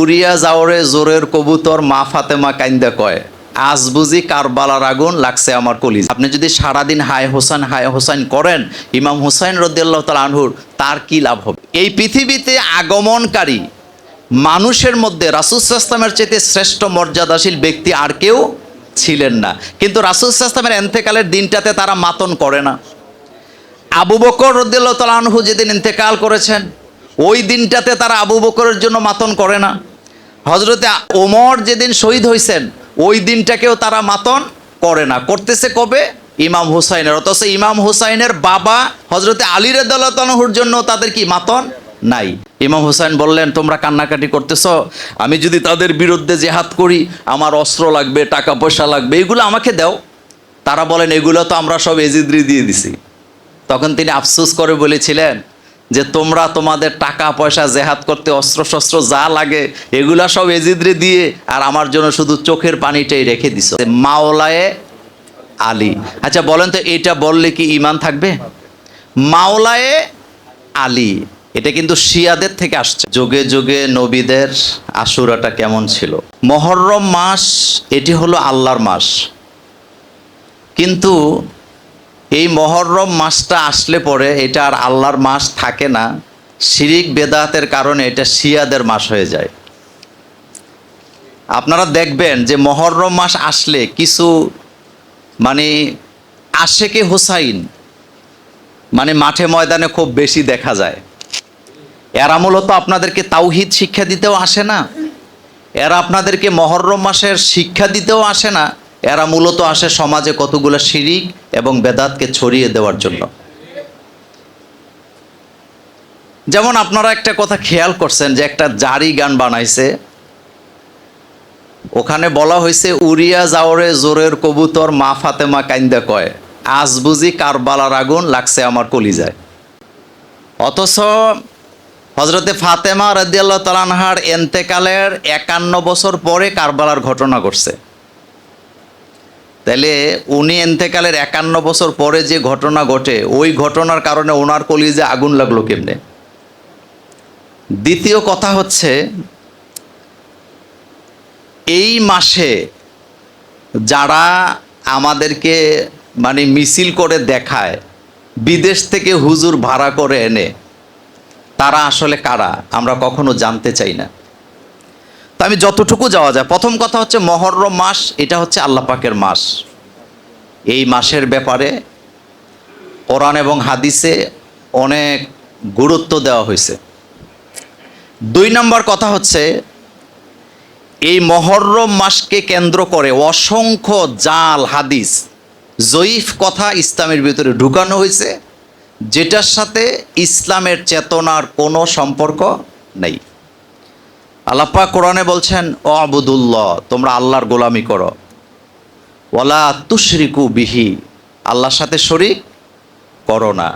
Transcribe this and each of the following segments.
উড়িয়া যাওরে জোরের কবুতর মা ফাতেমা কাইন্দা কয়, আজ বুঝি কারবালার আগুন লাগছে আমার কলিজ। আপনি যদি সারাদিন হায় হোসেন হায় হোসেন করেন, ইমাম হুসাইন রদিয়াল্লাহ তাল আনহুর তার কি লাভ হবে? এই পৃথিবীতে আগমনকারী মানুষের মধ্যে রাসুসাস্তামের চেয়ে শ্রেষ্ঠ মর্যাদাশীল ব্যক্তি আর কেউ ছিলেন না। কিন্তু রাসুসাস্তামের এন্তেকালের দিনটাতে তারা মাতন করে না। আবু বকর রদিয়াল্লাহ তাল আনহু যেদিন ইন্তেকাল করেছেন, ওই দিনটাতে তারা আবু বকরের জন্য মাতন করে না। হজরতে ওমর যেদিন শহীদ হয়েছেন ওই দিনটাকেও তারা মাতন করে না। করতেছে কবে? ইমাম হুসাইনের। অথচ ইমাম হুসাইনের বাবা হজরতে আলী রেদাল্লাহর জন্য তাদের কি মাতন? নাই। ইমাম হুসাইন বললেন, তোমরা কান্নাকাটি করতেছ, আমি যদি তাদের বিরুদ্ধে জেহাদ করি, আমার অস্ত্র লাগবে টাকা পয়সা লাগবে, এগুলো আমাকে দাও। তারা বলেন, এগুলো তো আমরা সব এজিদ্রি দিয়ে দিছি। তখন তিনি আফসোস করে বলেছিলেন যে তোমরা তোমাদের টাকা, পয়সা, জেহাদ করতে অস্ত্র শস্ত্র যা লাগে, এগুলা সব এজিদ্রে দিয়ে আর আমার জন্য শুধু চোখের পানিটাই রেখে দিছ। মাওলায়ে আলী। আচ্ছা বলেন তো, এটা বললে কি ইমান থাকবে? মাওলায়ে আলী। এটা কিন্তু শিয়াদের থেকে আসছে। যোগে যোগে নবীদের আশুরাটা কেমন ছিল? মহরম মাস, এটি হলো আল্লাহর মাস। কিন্তু এই মহরম মাসটা আসলে পরে এটা আর আল্লাহর মাস থাকে না। শিরিক বেদাতের কারণে এটা শিয়াদের মাস হয়ে যায়। আপনারা দেখবেন যে মহরম মাস আসলে কিছু মানে আশেকে হোসাইন মানে মাঠে ময়দানে খুব বেশি দেখা যায়। এরা মূলত আপনাদেরকে তাওহিদ শিক্ষা দিতেও আসে না। এরা আপনাদেরকে মহরম মাসের শিক্ষা দিতেও আসে না। এরা মূলত আসে সমাজে কতগুলো শিরিক এবং বেদাতকে ছড়িয়ে দেওয়ার জন্য। যেমন আপনারা একটা কথা খেয়াল করছেন যে একটা জারি গান বানাইছে। ওখানে বলা হয়েছে উড়িয়া যাওরে জোরের কবুতর মা ফাতেমা কাইন্দা কয়, আজ বুঝি কারবালার আগুন লাগছে আমার কলিজায়। অথচ হজরতে ফাতেমা রাদিয়াল্লাহ তালানহার এন্তেকালের একান্ন বছর পরে কারবালার ঘটনা ঘটছে। তাহলে উনি এন্তেকালের একান্ন বছর পরে যে ঘটনা ঘটে, ওই ঘটনার কারণে ওনার কলিজে আগুন লাগল কেমনে? দ্বিতীয় কথা হচ্ছে, এই মাসে যারা আমাদেরকে মানে মিছিল করে দেখায়, বিদেশ থেকে হুজুর ভাড়া করে এনে, তারা আসলে কারা? আমরা কখনো জানতে চাই না। তো আমি যতটুকু যাওয়া যায়, প্রথম কথা হচ্ছে মহরম মাস, এটা হচ্ছে আল্লাহ পাকের মাস। এই মাসের ব্যাপারে কোরআন এবং হাদিসে অনেক গুরুত্ব দেওয়া হয়েছে। দুই নম্বর কথা হচ্ছে, এই মহরম মাসকে কেন্দ্র করে অসংখ্য জাল, হাদিস, জয়ীফ কথা ইসলামের ভিতরে ঢুকানো হয়েছে, যেটার সাথে ইসলামের চেতনার কোনো সম্পর্ক নেই। আল্লাপা কোরআনে বলছেন ও আবুদুল্লাহ তোমরা আল্লাহর গোলামি করো। ওলা তুশরিকু বিহি, আল্লাহর সাথে শরিক করো না।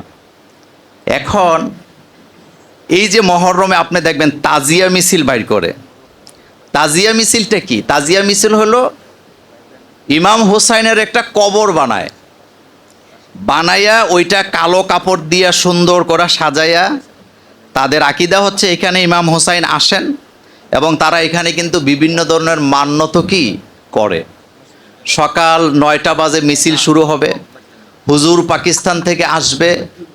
এখন, এই যে মহরমে আপনি দেখবেন তাজিয়া মিছিল বাইর করে। তাজিয়া মিছিলটা কি? তাজিয়া মিছিল হলো ইমাম হোসাইনের একটা কবর বানায়। বানাইয়া ওইটা কালো কাপড় দিয়া সুন্দর করা সাজাইয়া তাদের আকিদা হচ্ছে, এখানে ইমাম হোসাইন আসেন এবং তারা এখানে কিন্তু বিভিন্ন ধরনের মান্যত কি করে। সকাল নয়টা বাজে মিছিল শুরু হবে। হুজুর পাকিস্তান থেকে আসবে।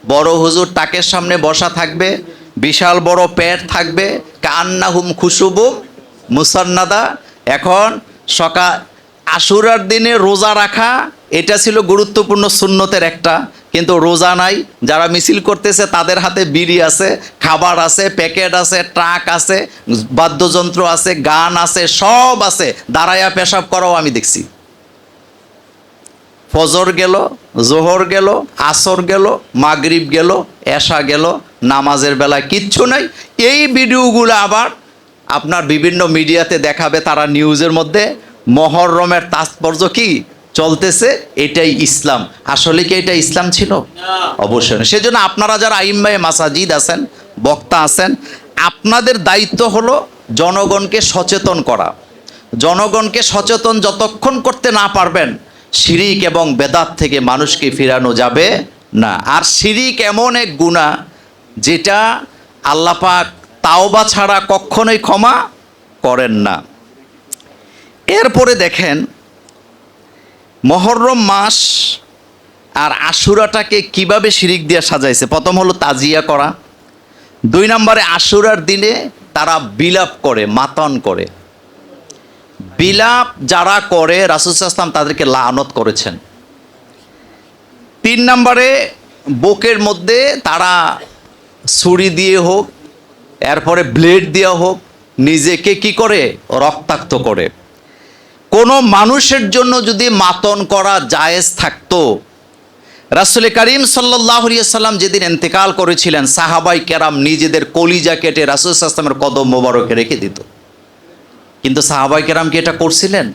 বড় হুজুর টাকের সামনে বসা থাকবে। বিশাল বড় পেট থাকবে। কান্না হুম খুশুবু মুসান্নাদা। এখন সকাল আশুরার দিনে রোজা রাখা, এটা ছিল গুরুত্বপূর্ণ সুন্নতের একটা কিন্তু রোজা নাই, যারা মিছিল করতেছে তাদের হাতে বিড়ি আছে, খাবার আছে, প্যাকেট আছে, ট্রাক আছে, বাদ্যযন্ত্র আছে, গান আছে, সব আছে। দাঁড়াইয়া পেশাব করাও আমি দেখছি। ফজর গেল, জোহর গেল, আসর গেল, মাগরিব গেল, এশা গেল, নামাজের বেলায় কিচ্ছু নাই। এই ভিডিওগুলো আবার আপনার বিভিন্ন মিডিয়াতে দেখাবে তারা নিউজের মধ্যে। মহরমের তাৎপর্য কি? চলতেছে এটাই ইসলাম। আসলে কি এটা ইসলাম ছিল? অবশ্যই। সেজন্য আপনারা যারা আইম্বাই মাসাজিদ আছেন বক্তা আছেন আপনাদের দায়িত্ব হলো জনগণকে সচেতন করা। জনগণকে সচেতন যতক্ষণ করতে না পারবেন শিরিক এবং বেদাত থেকে মানুষকে ফিরানো যাবে না। আর শিরিক এমন এক গুণা যেটা আল্লাপাক তাওবা ছাড়া কখনোই ক্ষমা করেন না। এরপরে দেখেন মহরম মাস আর আশুরাটাকে কীভাবে শিরিক দিয়ে সাজাইছে? প্রথম হলো তাজিয়া করা। দুই নম্বরে আশুরার দিনে তারা বিলাপ করে, মাতন করে। বিলাপ যারা করে রাসুসাল্লাম তাদেরকে লানত করেছেন। তিন নম্বরে বুকের মধ্যে তারা ছুরি দিয়ে হোক, এরপরে ব্লেড দিয়ে হোক, নিজেকে কি করে? রক্তাক্ত করে। কোনো মানুষের জন্য যদি মাতন করা জায়েজ থাকতো, রাসুল করিম সাল্লাহ যেদিন এন্তেকাল করেছিলেন, সাহাবাই কেরাম নিজেদের কলিজা কেটে রাসুল আসলামের কদম মোবারকে রেখে দিত। কিন্তু সাহাবাই কেরাম কি এটা করছিলেন?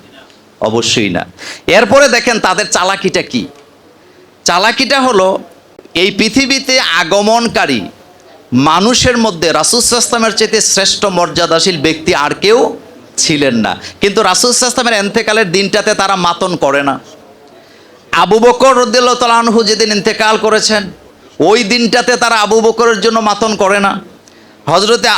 অবশ্যই না। এরপরে দেখেন তাদের চালাকিটা কি? চালাকিটা হলো, এই পৃথিবীতে আগমনকারী মানুষের মধ্যে রাসুসাস্তামের চেয়ে শ্রেষ্ঠ মর্যাদাশীল ব্যক্তি আর কেউ ছিলেন না। কিন্তু রাসুসাস্তামের এন্তেকালের দিনটাতে তারা মাতন করে না। আবু বকর রদ্দুল্লাহ তালানহু যেদিন ইন্তেকাল করেছেন, ওই দিনটাতে তারা আবু বকরের জন্য মাতন করে না। হজরতে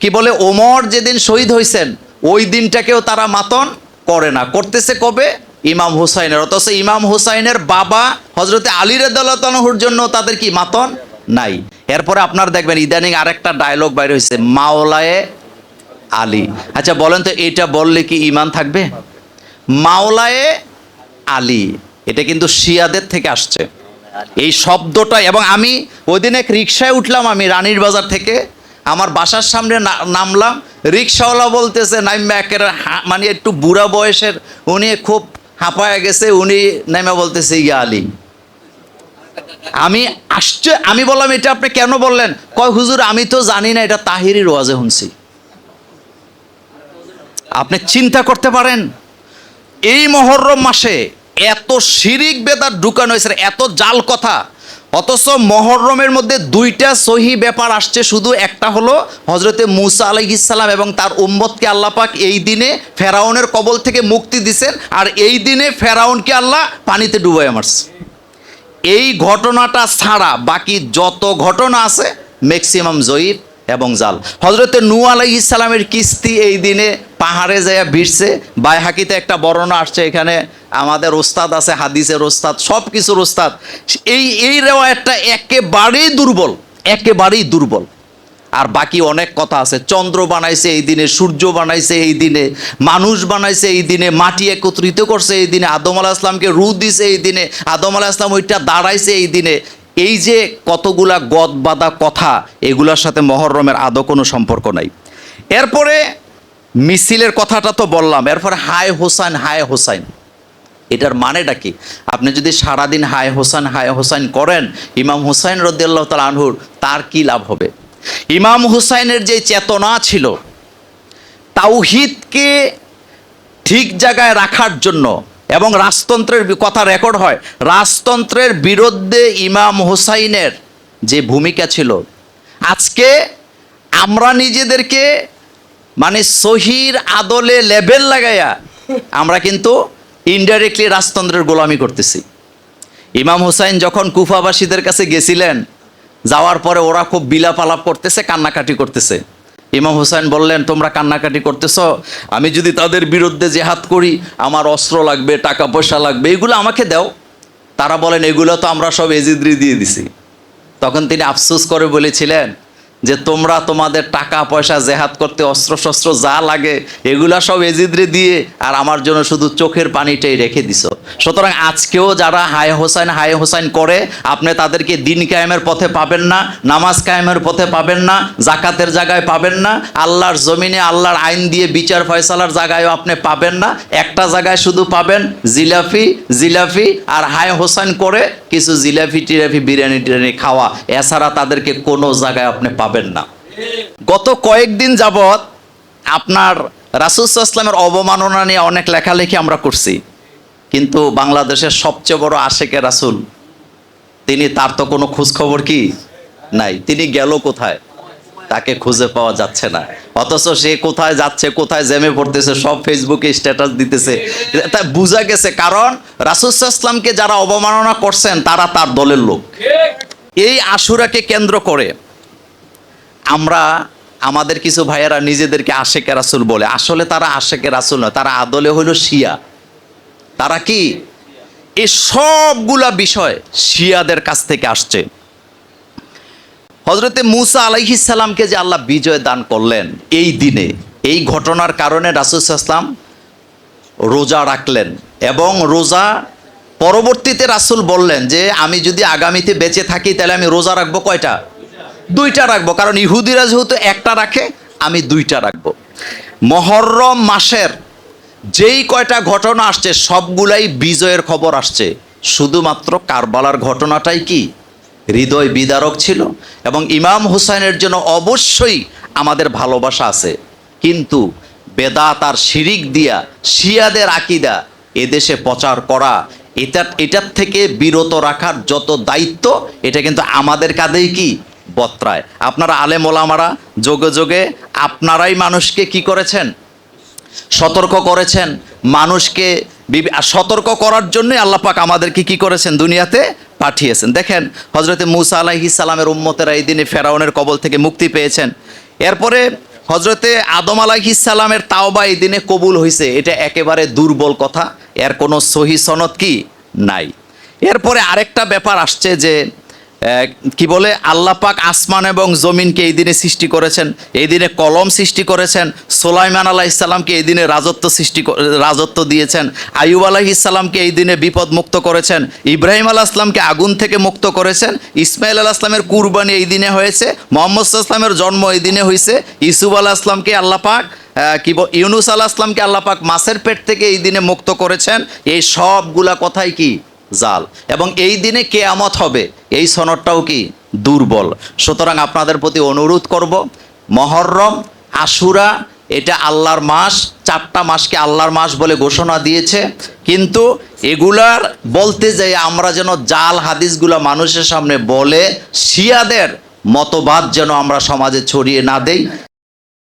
কি বলে, ওমর যেদিন শহীদ হয়েছেন ওই দিনটাকেও তারা মাতন করে না। করতেছে কবে? ইমাম হুসাইনের। অথচ ইমাম হুসাইনের বাবা হজরতে আলী রদ্দাল্লাহর জন্য তাদের কি, মাতন নাই। এরপরে আপনার দেখবেন ইদানিং আরেকটা ডায়লগ বাইরে হয়েছে মাওলায়ে আলী। আচ্ছা বলেন তো এটা বললে কি ইমান থাকবে? মাওলায়ে আলী। এটা কিন্তু শিয়াদের থেকে আসছে। এই শব্দটা এবং আমি ওই দিন এক রিক্সায় উঠলাম আমি রানীর বাজার থেকে। আমার বাসার সামনে নামলাম। রিক্সাওয়ালা বলতেছে নাইমা একের মানে একটু বুড়া বয়সের, উনি খুব হাঁপায়া গেছে, উনি নাইমা বলতেছে, ইয়া আলী। আমি আসছে, আমি বললাম, এটা আপনি কেন বললেন? কয়, হুজুর, আমি তো জানি না, এটা তাহিরির ওয়াজে শুনছি। আপনি চিন্তা করতে পারেন, এই মহরম মাসে এত শিরিক বেদার ঢুকানো হয়েছে, এত জাল কথা, অথচ মহরমের মধ্যে দুইটা সহি ব্যাপার আসছে, শুধু একটা হলো হজরতে মুসা আলাইহিসাল্লাম এবং তার উম্মতকে আল্লাহ পাক এই দিনে ফেরাউনের কবল থেকে মুক্তি দিছেন, আর এই দিনে ফেরাউনকে আল্লাহ পানিতে ডুবাই মারছে। এই ঘটনাটা ছাড়া বাকি যত ঘটনা আছে ম্যাক্সিমাম জয়ীব। এবং জাল। হজরতে নু আলাই ইসলামের কিস্তি এই দিনে পাহাড়ে যায় ভিড়ছে, বাইহাকিতে একটা বর্ণনা আসছে এখানে, আমাদের ওস্তাদ আছে, হাদিসের ওস্তাদ সব কিছুর ওস্তাদ। এই এই রেওয়ায়তটা একেবারেই দুর্বল একেবারেই দুর্বল। আর বাকি অনেক কথা আছে, চন্দ্র বানাইছে এই দিনে, সূর্য বানাইছে এই দিনে, মানুষ বানাইছে এই দিনে, মাটি একত্রিত করছে এই দিনে, আদম আলাহ ইসলামকে রু দিছে এই দিনে, আদম আলাহ ইসলাম ওইটা দাঁড়াইছে এই দিনে। এই যে কতগুলা গদ বাঁধা কথা, এগুলোর সাথে মহরমের আদৌ কোনো সম্পর্ক নাই। এরপরে মিছিলের কথাটা তো বললাম, এরপরে হায় হোসাইন হায় হোসাইন। এটার মানেটা কি? আপনি যদি সারাদিন হায় হোসাইন হায় হোসাইন করেন, ইমাম হুসাইন রদ্দাল্লাহ তাল আনহুর তার কি লাভ হবে? ইমাম হুসাইনের যে চেতনা ছিল, তাওহিদকে ঠিক জায়গায় রাখার জন্য এবং রাজতন্ত্রের কথা রেকর্ড হয়। রাজতন্ত্রের বিরুদ্ধে ইমাম হুসাইনের যে ভূমিকা ছিল। আজকে আমরা নিজেদেরকে মানে সহির আদলে লেবেল লাগাইয়া আমরা কিন্তু ইনডাইরেক্টলি রাজতন্ত্রের গোলামি করতেছি। ইমাম হুসাইন যখন কুফাবাসীদের কাছে গেছিলেন, যাওয়ার পরে ওরা খুব বিলাপালাপ করতেছে, কান্নাকাটি করতেছে। ইমাম হুসাইন বললেন, তোমরা কান্নাকাটি করতেছ, আমি যদি তাদের বিরুদ্ধে জেহাদ করি, আমার অস্ত্র লাগবে, টাকা পয়সা লাগবে, এগুলো আমাকে দাও। তারা বলেন, এগুলো তো আমরা সব এজিদ্রি দিয়ে দিছি। তখন তিনি আফসোস করে বলেছিলেন যে তোমরা তোমাদের টাকা, পয়সা, জেহাদ করতে অস্ত্র শস্ত্র যা লাগে, এগুলা সব এজিদ্রে দিয়ে আর আমার জন্য শুধু চোখের পানিটাই রেখে দিছো। সুতরাং আজকেও যারা হায় হোসাইন হায় হোসাইন করে, আপনি তাদেরকে দিন কায়েমের পথে পাবেন না, নামাজ কায়েমের পথে পাবেন না, জাকাতের জায়গায় পাবেন না, আল্লাহর জমিনে আল্লাহর আইন দিয়ে বিচার ফয়সালার জায়গায়ও আপনি পাবেন না, একটা জায়গায় শুধু পাবেন জিলাফি জিলাফি আর হায় হোসাইন করে কিছু জিলাফি টিলাফি বিরিয়ানি টিরিয়ানি খাওয়া। এছাড়া তাদেরকে কোনো জায়গায় আপনি পাবেন না। গত কয়েকদিন যাবৎ আপনার রাসুসাল্লামের অবমাননা নিয়ে অনেক লেখালেখি আমরা করছি। কিন্তু বাংলাদেশের সবচেয়ে বড় আশেকে রাসুল, তিনি তার তো কোনো খোঁজখবর কি? নাই। তিনি গেল কোথায়? তাকে খুঁজে পাওয়া যাচ্ছে না। অথচ সে কোথায় যাচ্ছে, কোথায় জ্যামে পড়তেছে, সব ফেসবুকে স্ট্যাটাস দিতেছে। তা বোঝা গেছে কারণ রাসুসাল্লামকে যারা অবমাননা করছেন, তারা তার দলের লোক। এই আশুরাকে কেন্দ্র করে আমরা, আমাদের কিছু ভাইয়েরা নিজেদেরকে আশেকে রাসুল বলে। আসলে তারা আশেকে রাসুল নয় তারা আদলে হইল শিয়া। তারা কি? এই সবগুলা বিষয় শিয়াদের কাছ থেকে আসছে। হজরতে মুসা আলাইহিসাল্লামকে যে আল্লাহ বিজয় দান করলেন এই দিনে, এই ঘটনার কারণে রাসুলাম রোজা রাখলেন এবং রোজা পরবর্তীতে রাসুল বললেন যে, আমি যদি আগামীতে বেঁচে থাকি, তাহলে আমি রোজা রাখব কয়টা? দুইটা রাখব, কারণ ইহুদিরা যেহেতু একটা রাখে, আমি দুইটা রাখব। মহরম মাসের যেই কয়টা ঘটনা আসছে, সবগুলাই বিজয়ের খবর আসছে। শুধুমাত্র কারবালার ঘটনাটাই কি? হৃদয় বিদারক ছিল, এবং ইমাম হুসাইনের জন্য অবশ্যই আমাদের ভালোবাসা আছে। কিন্তু বেদাত আর শিরিক দিয়া, শিয়াদের আকিদা, এদেশে প্রচার করা, এটা, এটার থেকে বিরত রাখার যত দায়িত্ব, এটা কিন্তু আমাদের কাঁধেই কি? বত্রায়। আপনারা আলেম ওলামারা, যোগে যোগে আপনারাই মানুষকে কি করেছেন? সতর্ক করেছেন। মানুষকে সতর্ক করার জন্যই আল্লাহ পাক আমাদেরকে কি করেছেন? দুনিয়াতে পাঠিয়েছেন। দেখেন হজরতে মুসা আলাহি সালামের উম্মতেরা এই দিনে ফেরাউনের কবল থেকে মুক্তি পেয়েছেন। এরপরে হজরতে আদম আলাহি সালামের তাওবা এই দিনে কবুল হয়েছে এটা একেবারে দুর্বল কথা। এর কোনো সহি সনদ কি? নাই। এরপরে আরেকটা ব্যাপার আসছে যে কি বলে? আল্লাহ পাক আসমান এবং জমিনকে এই দিনে সৃষ্টি করেছেন। এই দিনে কলম সৃষ্টি করেছেন। সোলাইমান আলাহ ইসলামকে এই দিনে রাজত্ব সৃষ্টি রাজত্ব দিয়েছেন। আয়ুব আলাহ ইসলামকে এই দিনে বিপদ মুক্ত করেছেন। ইব্রাহিম আলাহ ইসলামকে আগুন থেকে মুক্ত করেছেন। ইসমাইল আলাহ ইসলামের কুরবানি এই দিনে হয়েছে। মোহাম্মদ ইসলামের জন্ম এই দিনে হয়েছে ইসুফ আলাহ ইসলামকে আল্লাহ পাক কি ইউনুস আলাহ ইসলামকে আল্লাহ পাক মাছের পেট থেকে এই দিনে মুক্ত করেছেন। এই সবগুলা কথাই কি? জাল। এবং এই দিনে কেয়ামত হবে। এই সনদটাও কি? দুর্বল। সুতরাং আপনাদের প্রতি অনুরোধ করব, মহরম, আশুরা, এটা আল্লাহর মাস, চারটা মাসকে আল্লাহর মাস বলে ঘোষণা দিয়েছে। কিন্তু এগুলার বলতে যাই, আমরা যেন জাল হাদিসগুলা মানুষের সামনে বলে, শিয়াদের মতবাদ যেন আমরা সমাজে ছড়িয়ে না দেই।